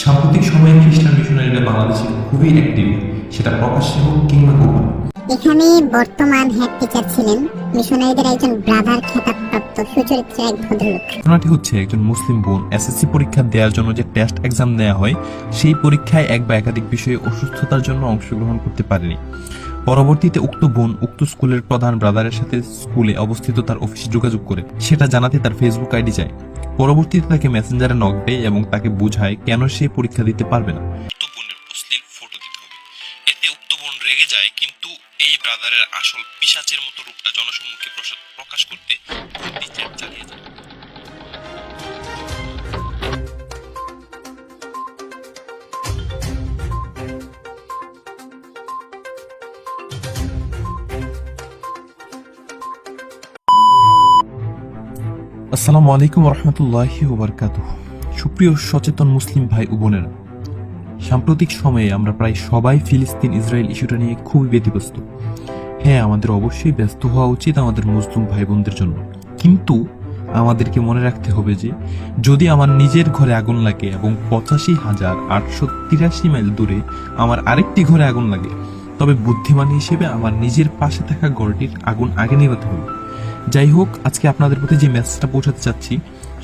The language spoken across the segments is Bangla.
সাম্প্রতিক সময়ে খ্রিস্টান মিশনারিরা বাংলাদেশে খুবই অ্যাক্টিভ সেটা প্রকাশ্যে হোক কিংবা গোপনে। এখানে বর্তমান হেড টিচার ছিলেন মিশনারিদের একজন ব্রাদার খেতাবপ্রাপ্ত সুচরিত্র এক ভদ্রলোক। ঘটনাটি হচ্ছে একজন মুসলিম বোন এসএসসি পরীক্ষা দেওয়ার জন্য যে টেস্ট এক্সাম নেওয়া হয় সেই পরীক্ষায় এক বা একাধিক বিষয়ে অসুস্থতার জন্য অংশগ্রহণ করতে পারেনি। পরবর্তীতে উক্ত বোন উক্ত স্কুলের প্রধান ব্রাদারের সাথে স্কুলে অবস্থিত তার অফিসে যোগাযোগ করে। সেটা জানাতে তার ফেসবুক আইডি চায় পরবর্তীতে তাকে মেসেঞ্জারে নক দেয় এবং তাকে বোঝায় কেন সে পরীক্ষা দিতে পারবে না। রেগে যায়, কিন্তু এই ব্রাদারের আসল পিশাচের মতো রূপটা জনসম্মুখে প্রকাশ করতে বোনটি আসসালামু আলাইকুম রহমতুল্লাহি ওবরকাত সুপ্রিয় সচেতন মুসলিম ভাই ও বোনেরা, সাম্প্রতিক সময়ে আমরা প্রায় সবাই ফিলিস্তিন ইসরায়েল ইস্যুটা নিয়ে খুবই ব্যতিব্যস্ত। হ্যাঁ আমাদের অবশ্যই ব্যস্ত হওয়া উচিত আমাদের মুসলিম ভাই বোনদের জন্য। কিন্তু আমাদেরকে মনে রাখতে হবে যে, যদি আমার নিজের ঘরে আগুন লাগে এবং পঁচাশি হাজার আটশো তিরাশি মাইল দূরে আমার আরেকটি ঘরে আগুন লাগে, তবে বুদ্ধিমান হিসেবে আমার নিজের পাশে থাকা ঘরটির আগুন আগে নিভাতে হবে। যাই হোক আজকে আপনাদের প্রতি যে মেসেজটা পৌঁছাতে চাচ্ছি,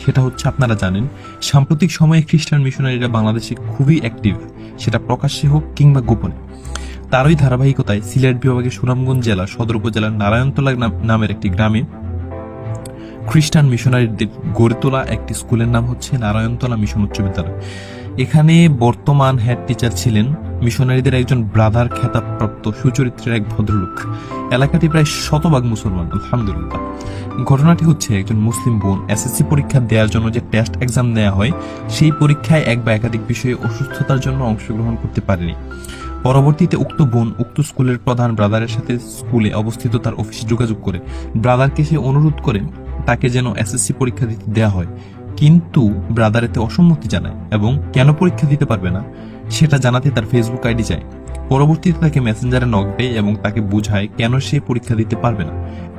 সেটা হচ্ছে আপনারা জানেন, সাম্প্রতিক সময়ে খ্রিস্টান মিশনারিরা বাংলাদেশে খুবই অ্যাক্টিভ সেটা প্রকাশ্যে হোক কিংবা গোপনে। তারই ধারাবাহিকতায় সিলেট বিভাগের সুনামগঞ্জ জেলা, সদর উপজেলার নারায়ণতলা নামের একটি গ্রামে খ্রিস্টান মিশনারিদের গড়ে তোলা একটি স্কুলের নাম হচ্ছে নারায়ণতলা মিশন উচ্চ বিদ্যালয়। এখানে বর্তমান হেড টিচার ছিলেন মিশনারিদের একজন ব্রাদার খেতাবপ্রাপ্ত সুচরিত্রের এক ভদ্রলোক। এলাকাটি প্রায় শতভাগ মুসলমান, আলহামদুলিল্লাহ। ঘটনাটি হচ্ছে একজন মুসলিম বোন এসএসসি পরীক্ষা দেওয়ার জন্য যে টেস্ট এক্সাম নেওয়া হয়, সেই পরীক্ষায় এক বা একাধিক বিষয়ে অসুস্থতার জন্য অংশগ্রহণ করতে পারেনি। পরবর্তীতে উক্ত বোন উক্ত স্কুলের প্রধান ব্রাদারের সাথে স্কুলে অবস্থিত তার অফিসে যোগাযোগ করে। ব্রাদারকে সে অনুরোধ করে তাকে যেন এসএসসি পরীক্ষা দিতে দেওয়া হয়। কিন্তু ব্রাদার এতে অসম্মতি জানায় এবং কেন পরীক্ষা দিতে পারবে না, সেটা জানাতে তার ফেসবুক আইডি চায়। পরবর্তীতে তাকে মেসেঞ্জারে নক দেয় এবং তাকে বোঝায় কেন সে পরীক্ষা দিতে পারবে না।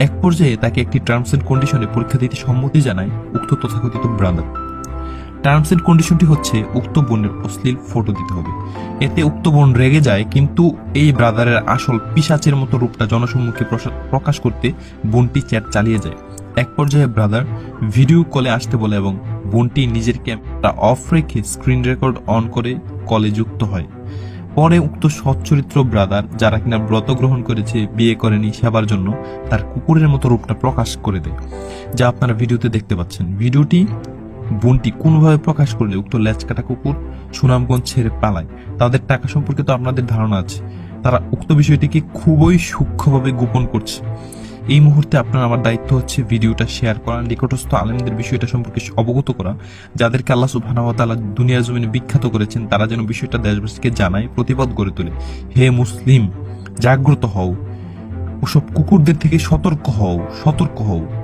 এক পর্যায়ে তাকে একটি টার্মস এন্ড কন্ডিশনে পরীক্ষা দিতে সম্মতি জানায় উক্ত তথাকথিত ব্রাদার। টার্মস এন্ড কন্ডিশনটি হচ্ছে উক্ত বোনের অশ্লীল ফটো দিতে হবে। এতে উক্ত বোন রেগে যায়, কিন্তু এই ব্রাদারের আসল পিশাচের মতো রূপটা জনসম্মুখে প্রকাশ করতে বোনটি চ্যাট চালিয়ে যায়। এক পর্যায়ে ব্রাদার ভিডিও কলে আসতে বলে এবং বোনটি নিজের ক্যামেরা অফ রেখে স্ক্রিন রেকর্ড অন করে কলে যুক্ত হয়। পরে উক্ত সচ্চরিত্র ব্রাদার যারা কিনা ব্রত গ্রহণ করেছে, বিয়ে করেনি সেবার জন্য তার কুকুরের মতো রূপটা প্রকাশ করে দেয়। যা আপনারা ভিডিওতে দেখতে পাচ্ছেন। ভিডিওটি বোনটি কোনোভাবে প্রকাশ করলে উক্ত ল্যাচকাটা কুকুর সুনামগঞ্জ ছেড়ে পালায়। তাদের টাকা সম্পর্কে তো আপনাদের ধারণা আছে। তারা উক্ত বিষয়টিকে খুবই সূক্ষ্মভাবে গোপন করছে। এই মুহূর্তে আপনার আমার দায়িত্ব হচ্ছে ভিডিওটা শেয়ার করা, নিকটস্থ আলেমদের বিষয়টা সম্পর্কে অবগত করা, যাদেরকে আল্লাহ সুবাহানাওয়াতালা দুনিয়া জমিনে বিখ্যাত করেছেন, তারা যেন বিষয়টা দেশবাসীকে জানায়, প্রতিবাদ গড়ে তোলে। হে মুসলিম, জাগ্রত হও। ওসব কুকুরদের থেকে সতর্ক হও সতর্ক হও।